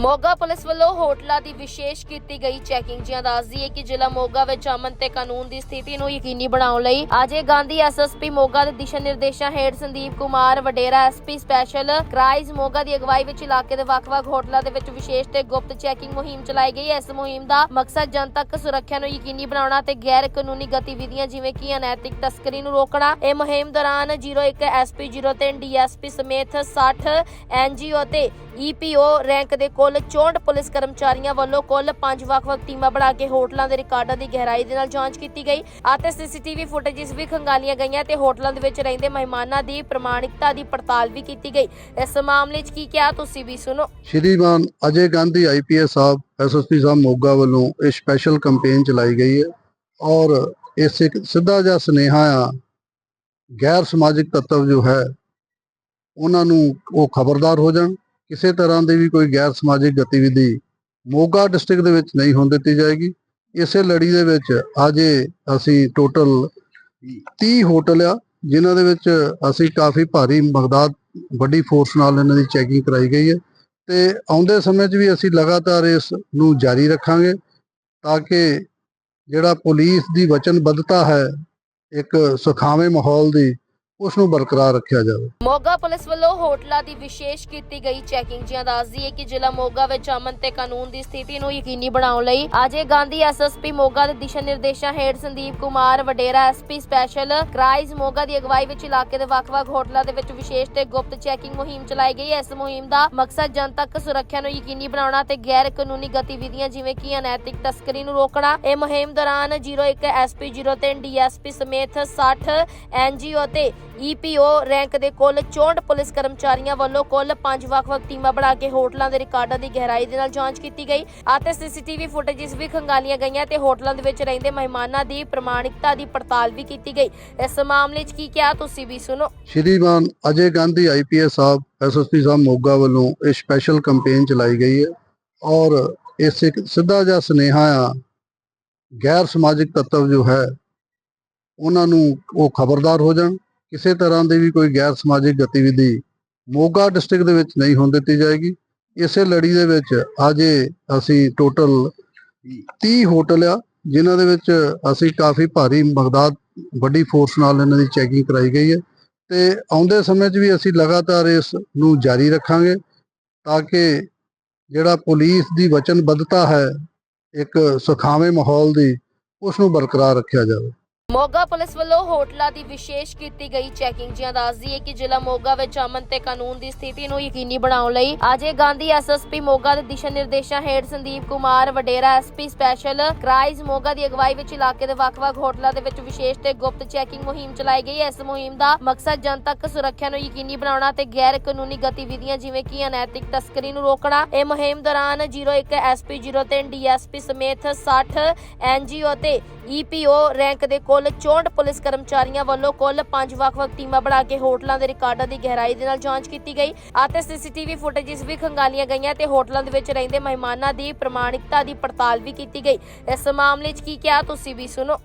Moga police ਵੱਲੋਂ ਹੋਟਲਾਂ ਦੀ ਵਿਸ਼ੇਸ਼ ਕੀਤੀ ਗਈ ਚੈਕਿੰਗ, ਜਿਹਾ ਦੱਸਦੀ ਹੈ ਕਿ ਜ਼ਿਲ੍ਹਾ ਮੋਗਾ ਵਿੱਚ ਅਮਨ ਤੇ ਕਾਨੂੰਨ ਦੀ ਸਥਿਤੀ ਨੂੰ ਯਕੀਨੀ ਬਣਾਉਣ ਲਈ ਅਜੇ ਗਾਂਧੀ ਐਸਐਸਪੀ ਮੋਗਾ ਦੇ ਦਿਸ਼ਾ ਨਿਰਦੇਸ਼ਾਂ ਹੇਠ Sandeep Kumar, Vadera SP special crimes Moga ਦੀ ਅਗਵਾਈ ਵਿੱਚ ਇਲਾਕੇ ਦੇ ਵੱਖ-ਵੱਖ ਹੋਟਲਾਂ ਦੇ ਵਿੱਚ ਵਿਸ਼ੇਸ਼ ਤੇ ਗੁਪਤ ਚੈਕਿੰਗ ਮੁਹਿੰਮ ਚਲਾਈ ਗਈ। ਇਸ ਮੁਹਿੰਮ ਦਾ ਮਕਸਦ ਜਨਤਕ ਸੁਰੱਖਿਆ ਨੂੰ ਯਕੀਨੀ ਬਣਾਉਣਾ ਤੇ ਗੈਰ ਕਾਨੂੰਨੀ ਗਤੀਵਿਧੀਆਂ ਜਿਵੇਂ ਕਿ ਅਨੈਤਿਕ ਤਸਕਰੀ ਨੂੰ ਰੋਕਣਾ। ਇਹ ਮੁਹਿੰਮ ਦੌਰਾਨ 01 ਐਸਪੀ 03 ਡੀਐਸਪੀ ਸਮੇਤ 60 ਐਨਜੀਓ ਤੇ ਈਪੀਓ ਰੈਂਕ ਦੇ ਕੁੱਲ 64 ਪੁਲਿਸ ਕਰਮਚਾਰੀਆਂ ਵੱਲੋਂ ਕੁੱਲ 5 ਵੱਖ-ਵੱਖ ਟੀਮਾਂ ਬਣਾ ਕੇ ਹੋਟਲਾਂ ਦੇ ਰਿਕਾਰਡਾਂ ਦੀ ਗਹਿਰਾਈ ਦੇ ਨਾਲ ਜਾਂਚ ਕੀਤੀ ਗਈ ਅਤੇ ਸੀਸੀਟੀਵੀ ਫੁਟੇਜਸ ਵੀ ਖੰਗਾਲੀਆਂ ਗਈਆਂ ਤੇ ਹੋਟਲਾਂ ਦੇ ਵਿੱਚ ਰਹਿੰਦੇ ਮਹਿਮਾਨਾਂ ਦੀ ਪ੍ਰਮਾਣਿਕਤਾ ਦੀ ਪੜਤਾਲ ਵੀ ਕੀਤੀ ਗਈ। ਇਸ ਮਾਮਲੇ 'ਚ ਕੀ ਕਿਹਾ ਤੁਸੀਂ ਵੀ ਸੁਣੋ। ਸ਼੍ਰੀਮਾਨ ਅਜੇ ਗਾਂਧੀ ਆਈਪੀਐਸ ਸਾਹਿਬ ਐਸਐਸਪੀ ਸਾਹਿਬ ਮੋਗਾ ਵੱਲੋਂ ਇਹ ਸਪੈਸ਼ਲ ਕੈਂਪੇਨ ਚਲਾਈ ਗਈ ਹੈ ਔਰ ਇਸ ਇੱਕ ਸਿੱਧਾ ਜਿਹਾ ਸੁਨੇਹਾ ਆ, ਗੈਰ ਸਮਾਜਿਕ ਤੱਤਵ ਜੋ ਹੈ, ਉਹਨਾਂ ਨੂੰ ਉਹ ਖਬਰਦਾਰ ਹੋ ਜਾਣ। ਕਿਸੇ ਤਰ੍ਹਾਂ ਦੀ ਵੀ ਕੋਈ ਗੈਰ ਸਮਾਜਿਕ ਗਤੀਵਿਧੀ ਮੋਗਾ ਡਿਸਟ੍ਰਿਕਟ ਦੇ ਵਿੱਚ ਨਹੀਂ ਹੋਣ ਦਿੱਤੀ ਜਾਏਗੀ। ਇਸੇ ਲੜੀ ਦੇ ਵਿੱਚ ਅਜੇ ਅਸੀਂ ਟੋਟਲ 30 ਹੋਟਲ ਆ, ਜਿਨ੍ਹਾਂ ਦੇ ਵਿੱਚ ਅਸੀਂ ਕਾਫੀ ਭਾਰੀ ਮਕਦਾਦ ਵੱਡੀ ਫੋਰਸ ਨਾਲ ਇਹਨਾਂ ਦੀ ਚੈਕਿੰਗ ਕਰਾਈ ਗਈ ਹੈ ਤੇ ਆਉਂਦੇ ਸਮੇਂ 'ਚ ਵੀ ਅਸੀਂ ਲਗਾਤਾਰ ਇਸ ਨੂੰ ਜਾਰੀ ਰੱਖਾਂਗੇ ਤਾਂ ਕਿ ਜਿਹੜਾ ਪੁਲਿਸ ਦੀ ਵਚਨਬੱਧਤਾ ਹੈ, ਇੱਕ ਸੁਖਾਵੇਂ ਮਾਹੌਲ ਦੀ ਉਸ ਨੂੰ ਬਰਕਰਾਰ ਰੱਖਿਆ ਜਾਵੇ। ਮੋਗਾ ਪੁਲਿਸ ਵੱਲੋਂ ਹੋਟਲਾਂ ਦੀ ਵਿਸ਼ੇਸ਼ ਕੀਤੀ ਗਈ ਚੈਕਿੰਗ ਜਿਹਾ ਦੱਸਦੀ ਹੈ ਕਿ ਜ਼ਿਲ੍ਹਾ ਮੋਗਾ ਵਿੱਚ ਅਮਨ ਤੇ ਕਾਨੂੰਨ ਦੀ ਸਥਿਤੀ ਨੂੰ ਯਕੀਨੀ ਬਣਾਉਣ ਲਈ ਅਜੇ ਗਾਂਧੀ ਐਸਐਸਪੀ ਮੋਗਾ ਦੇ ਦਿਸ਼ਾ ਨਿਰਦੇਸ਼ਾਂ ਹੇਠ Sandeep Kumar Vadera SP special crimes Moga ਦੀ ਅਗਵਾਈ ਵਿੱਚ ਇਲਾਕੇ ਦੇ ਵੱਖ-ਵੱਖ ਹੋਟਲਾਂ ਦੇ ਵਿੱਚ ਵਿਸ਼ੇਸ਼ ਤੇ ਗੁਪਤ ਚੈਕਿੰਗ ਮੁਹਿੰਮ ਚਲਾਈ ਗਈ। ਇਸ ਮੁਹਿੰਮ ਦਾ ਮਕਸਦ ਜਨਤਕ ਸੁਰੱਖਿਆ ਨੂੰ ਯਕੀਨੀ ਬਣਾਉਣਾ ਤੇ ਗੈਰ ਕਾਨੂੰਨੀ ਗਤੀਵਿਧੀਆਂ ਜਿਵੇਂ ਕਿ ਅਨੈਤਿਕ ਤਸਕਰੀ ਨੂੰ ਰੋਕਣਾ। ਇਹ ਮੁਹਿੰਮ ਦੌਰਾਨ 01 ਐਸਪੀ 03 ਡੀਐਸਪੀ ਸਮੇਤ 60 ਐਨਜੀਓ ਤੇ ਈਪੀਓ ਰੈਂਕ ਦੇ ਕੁੱਲ 64 ਪੁਲਿਸ ਕਰਮਚਾਰੀਆਂ ਵੱਲੋਂ ਕੁੱਲ 5 ਵੱਖ-ਵੱਖ ਟੀਮਾਂ ਬਣਾ ਕੇ ਹੋਟਲਾਂ ਦੇ ਰਿਕਾਰਡਾਂ ਦੀ ਗਹਿਰਾਈ ਦੇ ਨਾਲ ਜਾਂਚ ਕੀਤੀ ਗਈ ਅਤੇ ਸੀਸੀਟੀਵੀ ਫੁਟੇਜਸ ਵੀ ਖੰਗਾਲੀਆਂ ਗਈਆਂ ਤੇ ਹੋਟਲਾਂ ਦੇ ਵਿੱਚ ਰਹਿੰਦੇ ਮਹਿਮਾਨਾਂ ਦੀ ਪ੍ਰਮਾਣਿਕਤਾ ਦੀ ਪੜਤਾਲ ਵੀ ਕੀਤੀ ਗਈ। ਇਸ ਮਾਮਲੇ 'ਚ ਕੀ ਕਿਹਾ ਤੁਸੀਂ ਵੀ ਸੁਣੋ। ਸ਼੍ਰੀਮਾਨ ਅਜੇ ਗਾਂਧੀ ਆਈਪੀਐਸ ਸਾਹਿਬ ਐਸਐਸਪੀ ਸਾਹਿਬ ਮੋਗਾ ਵੱਲੋਂ ਇਹ ਸਪੈਸ਼ਲ ਕੈਂਪੇਨ ਚਲਾਈ ਗਈ ਹੈ ਔਰ ਇਸ ਇੱਕ ਸਿੱਧਾ ਜਿਹਾ ਸੁਨੇਹਾ ਆ, ਗੈਰ ਸਮਾਜਿਕ ਤੱਤਵ ਜੋ ਹੈ, ਉਹਨਾਂ ਨੂੰ ਉਹ ਖਬਰਦਾਰ ਹੋ ਜਾਣ। ਕਿਸੇ ਤਰ੍ਹਾਂ ਦੀ ਵੀ ਕੋਈ ਗੈਰ ਸਮਾਜਿਕ ਗਤੀਵਿਧੀ ਮੋਗਾ ਡਿਸਟ੍ਰਿਕਟ ਦੇ ਵਿੱਚ ਨਹੀਂ ਹੋਣ ਦਿੱਤੀ ਜਾਏਗੀ। ਇਸੇ ਲੜੀ ਦੇ ਵਿੱਚ ਅਜੇ ਅਸੀਂ ਟੋਟਲ 30 ਹੋਟਲ ਆ, ਜਿਨ੍ਹਾਂ ਦੇ ਵਿੱਚ ਅਸੀਂ ਕਾਫੀ ਭਾਰੀ ਮਕਦਾਦ ਵੱਡੀ ਫੋਰਸ ਨਾਲ ਇਹਨਾਂ ਦੀ ਚੈਕਿੰਗ ਕਰਾਈ ਗਈ ਹੈ ਤੇ ਆਉਂਦੇ ਸਮੇਂ 'ਚ ਵੀ ਅਸੀਂ ਲਗਾਤਾਰ ਇਸ ਨੂੰ ਜਾਰੀ ਰੱਖਾਂਗੇ ਤਾਂ ਕਿ ਜਿਹੜਾ ਪੁਲਿਸ ਦੀ ਵਚਨਬੱਧਤਾ ਹੈ, ਇੱਕ ਸੁਖਾਵੇਂ ਮਾਹੌਲ ਦੀ ਉਸ ਨੂੰ ਬਰਕਰਾਰ ਰੱਖਿਆ ਜਾਵੇ। ਮੋਗਾ ਪੁਲਿਸ ਵੱਲੋਂ ਹੋਟਲਾਂ ਦੀ ਵਿਸ਼ੇਸ਼ ਕੀਤੀ ਗਈ ਚੈਕਿੰਗ ਜਿਹਾ ਦੱਸਦੀ ਹੈ ਕਿ ਜ਼ਿਲ੍ਹਾ ਮੋਗਾ ਵਿੱਚ ਅਮਨ ਤੇ ਕਾਨੂੰਨ ਦੀ ਸਥਿਤੀ ਨੂੰ ਯਕੀਨੀ ਬਣਾਉਣ ਲਈ ਅਜੇ ਗਾਂਧੀ ਐਸਐਸਪੀ ਮੋਗਾ ਦੇ ਦਿਸ਼ਾ ਨਿਰਦੇਸ਼ਾਂ ਹੇਠ Sandeep Kumar Vadera SP special crimes Moga ਦੀ ਅਗਵਾਈ ਵਿੱਚ ਇਲਾਕੇ ਦੇ ਵੱਖ-ਵੱਖ ਹੋਟਲਾਂ ਦੇ ਵਿੱਚ ਵਿਸ਼ੇਸ਼ ਤੇ ਗੁਪਤ ਚੈਕਿੰਗ ਮੁਹਿੰਮ ਚਲਾਈ ਗਈ। ਇਸ ਮੁਹਿੰਮ ਦਾ ਮਕਸਦ ਜਨਤਕ ਸੁਰੱਖਿਆ ਨੂੰ ਯਕੀਨੀ ਬਣਾਉਣਾ ਤੇ ਗੈਰ ਕਾਨੂੰਨੀ ਗਤੀਵਿਧੀਆਂ ਜਿਵੇਂ ਕਿ ਅਨੈਤਿਕ ਤਸਕਰੀ ਨੂੰ ਰੋਕਣਾ। ਇਹ ਮੁਹਿੰਮ ਦੌਰਾਨ 01 ਐਸਪੀ 03 ਡੀਐਸਪੀ ਸਮੇਤ 60 ਐਨਜੀਓ ਤੇ ਈਪੀਓ ਰੈਂਕ ਦੇ ਕੁੱਲ 64 ਪੁਲਿਸ ਕਰਮਚਾਰੀਆਂ ਵੱਲੋਂ ਕੁੱਲ 5 ਵੱਖ-ਵੱਖ ਟੀਮਾਂ ਬਣਾ ਕੇ ਹੋਟਲਾਂ ਦੇ ਰਿਕਾਰਡਾਂ ਦੀ ਗਹਿਰਾਈ ਦੇ ਨਾਲ ਜਾਂਚ ਕੀਤੀ ਗਈ ਅਤੇ ਸੀਸੀਟੀਵੀ ਫੁਟੇਜਸ ਵੀ ਖੰਗਾਲੀਆਂ ਗਈਆਂ ਤੇ ਹੋਟਲਾਂ ਦੇ ਵਿੱਚ ਰਹਿੰਦੇ ਮਹਿਮਾਨਾਂ ਦੀ ਪ੍ਰਮਾਣਿਕਤਾ ਦੀ ਪੜਤਾਲ ਵੀ ਕੀਤੀ ਗਈ। ਇਸ ਮਾਮਲੇ 'ਚ ਕੀ ਕਿਹਾ, ਤੁਸੀਂ ਵੀ ਸੁਣੋ।